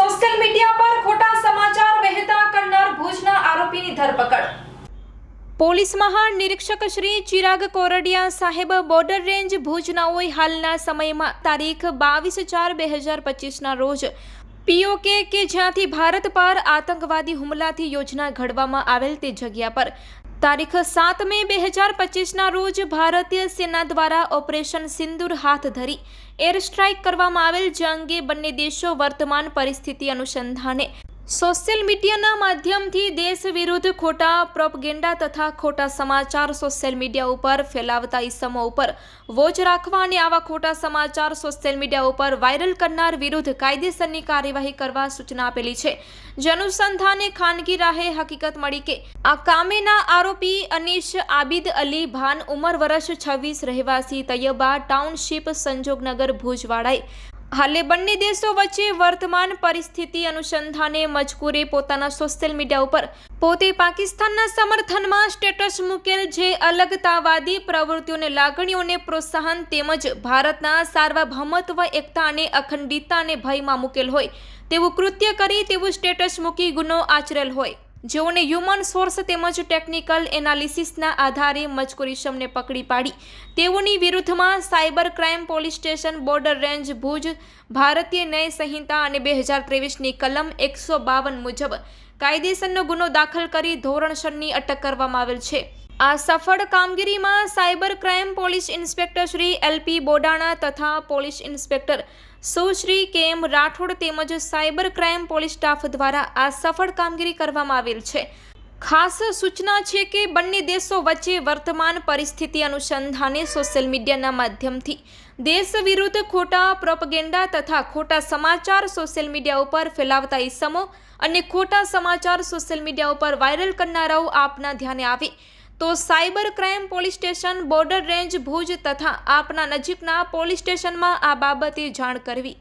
Social media પર ખોટા સમાચાર વહેતા કરનાર ભુજના આરોપીની ધરપકડ. પોલીસ મહાનિરીક્ષક શ્રી ચિરાગ કોરડિયા સાહેબ બોર્ડર રેન્જ ભુજનાઓએ હાલના સમયમાં તારીખ બાવીસ ચાર બે હજાર પચીસના રોજ પીઓકે કે જ્યાંથી ભારત પર આતંકવાદી હુમલાથી યોજના ઘડવામાં આવેલ તે જગ્યા પર તારીખ સાત મે બે હજાર પચીસના રોજ ભારતીય સેના દ્વારા ઓપરેશન સિંદૂર હાથ ધરી એર સ્ટ્રાઇક કરવામાં આવેલ જે અંગે બંને દેશો વર્તમાન પરિસ્થિતિ અનુસંધાને સોશિયલ મીડિયાના માધ્યમથી દેશ વિરુદ્ધ ખોટા પ્રોપગેન્ડા તથા ખોટા સમાચાર સોશિયલ મીડિયા ઉપર ફેલાવતા ઇસમો ઉપર વોચ રાખવા અને આવા ખોટા સમાચાર સોશિયલ મીડિયા ઉપર વાયરલ કરનાર વિરુદ્ધ કાયદેસરની કાર્યવાહી કરવા સૂચના આપેલી છે. જે અનુસંધાને ખાનગી રાહે હકીકત મળી કે આ કામેના આરોપી અનીશ આબિદ અલી ભાન ઉંમર વર્ષ છવ્વીસ રહેવાસી તૈયબા ટાઉનશીપ સંજોગનગર ભુજવાડાએ હાલે બંને દેશો વચ્ચે વર્તમાન પરિસ્થિતિ અનુસંધાને મજકૂરે પોતાના સોશિયલ મીડિયા ઉપર. પોતે પાકિસ્તાનના સમર્થનમાં સ્ટેટસ મૂકેલ જે અલગતાવાદી પ્રવૃત્તિઓને, લાગણીઓને પ્રોત્સાહન તેમજ ભારતના સાર્વભૌમત્વ, એકતા અને અખંડિતતાને ભયમાં મૂકેલ હોય. તેવું કૃત્ય કરી તેવું સ્ટેટસ મૂકી ગુનો આચરેલ હોય. જેઓને હ્યુમન સોર્સ તેમજ ટેકનિકલ એનાલિસિસના આધારે મજકૂર પકડી પાડી. તેઓની વિરુદ્ધમાં cyber crime police station, border range, Bhuj, Bharatiya Nyaya Sanhita અને બે હજાર ત્રેવીસની કલમ એકસો બાવન મુજબ કાયદેસરનો ગુનો દાખલ કરી ધોરણસરની અટક કરવામાં આવેલ છે. આ સફળ કામગીરીમાં cyber crime police inspector Shri LP Bodana તથા પોલીસ ઇન્સ્પેક્ટર સુશ્રી કે એમ રાઠોડ તેમજ સાયબર ક્રાઇમ પોલીસ સ્ટાફ દ્વારા આ સફળ કામગીરી કરવામાં આવેલ છે. ખાસ સૂચના છે કે બંને દેશો વચ્ચે વર્તમાન પરિસ્થિતિ અનુસંધાને સોશિયલ મીડિયાના માધ્યમથી દેશ વિરુદ્ધ ખોટા પ્રોપગેન્ડા તથા ખોટા સમાચાર સોશિયલ મીડિયા ઉપર ફેલાવતા ઇસમો અને ખોટા સમાચાર સોશિયલ મીડિયા ઉપર વાયરલ કરનારાઓ આપના ધ્યાને આવે. તો cyber crime police station, border range, Bhuj તથા આપના નજીકના પોલીસ સ્ટેશનમાં આ બાબતે જાણ કરવી.